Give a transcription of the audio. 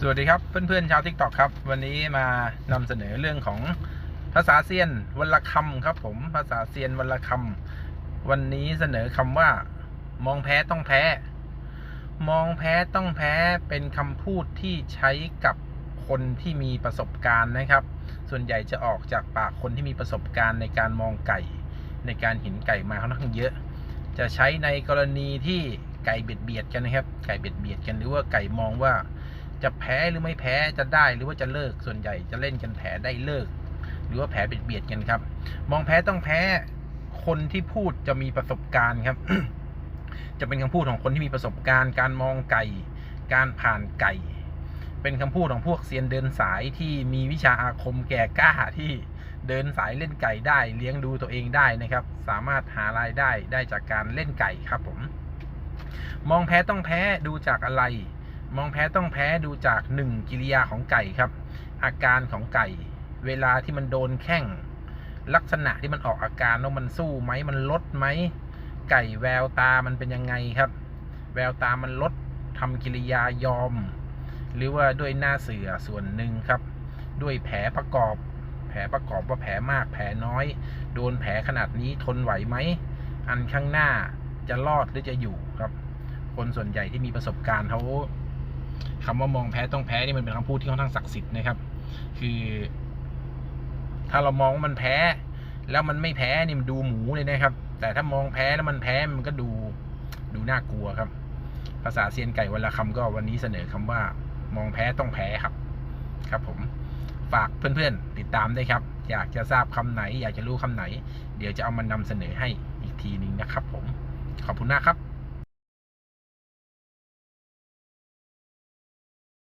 สวัสดีครับเพื่อนๆชาวทิกตอกครับ วันนี้มานำเสนอเรื่องของภาษาเซียนวันละคำครับ ผมภาษาเซียนวันละคำวันนี้เสนอคำว่า มองแพ้ต้องแพ้ มองแพ้ต้องแพ้เป็นคำพูดที่ใช้กับคนที่มีประสบการณ์นะครับ ส่วนใหญ่จะออกจากปากคนที่มีประสบการณ์ในการมองไก่ ในการเห็นไก่มาค่อนข้างเยอะ จะใช้ในกรณีที่ไก่เบียดเบียดกันนะครับ ไก่เบียดเบียดกันหรือว่าไก่มองว่า จะแพ้หรือไม่แพ้จะได้หรือว่าจะเลิกส่วนใหญ่จะเล่นกันแพ้ได้เลิก หรือว่าแพ้เบียดเบียดกันครับ มองแพ้ต้องแพ้คนที่พูดจะมีประสบการณ์ครับ จะเป็นคำพูดของคนที่มีประสบการณ์ การมองไก่ การผ่านไก่ เป็นคำพูดของพวกเซียนเดินสายที่มีวิชาอาคมแก่กล้าที่เดินสายเล่นไก่ได้เลี้ยงดูตัวเองได้นะครับ สามารถหารายได้ได้จากการเล่นไก่ครับผม มองแพ้ต้องแพ้ดูจากอะไร มองแพ้ต้องแพ้ดูจากหนึ่งกิริยาของไก่ครับ อาการของไก่ เวลาที่มันโดนแข้งลักษณะที่มันออกอาการว่ามันสู้ไหมมันลดไหม ไก่แววตามันเป็นยังไงครับ แววตามันลดทำกิริยายอม หรือว่าด้วยหน้าเสือส่วนหนึ่งครับ ด้วยแผลประกอบ แผลประกอบว่าแผลมากแผลน้อย โดนแผลขนาดนี้ทนไหวไหม อันข้างหน้าจะรอดหรือจะอยู่ครับ คนส่วนใหญ่ที่มีประสบการณ์เขา คำว่ามองแพ้ต้องแพ้นี่มันเป็นคำพูดที่ค่อนข้างศักดิ์สิทธิ์นะครับ คือ ถ้าเรามองว่ามันแพ้ แล้วมันไม่แพ้นี่มันดูหมูเลยนะครับ แต่ถ้ามองแพ้แล้วมันแพ้มันก็ดูดูน่ากลัวครับ ภาษาเซียนไก่วันละคำก็วันนี้เสนอคำว่า มองแพ้ต้องแพ้ครับ ครับผมฝากเพื่อนๆ ติดตามด้วยครับ อยากจะทราบคำไหน อยากจะรู้คำไหน เดี๋ยวจะเอามานำเสนอให้อีกทีหนึงนะครับผม ขอบคุณมากครับ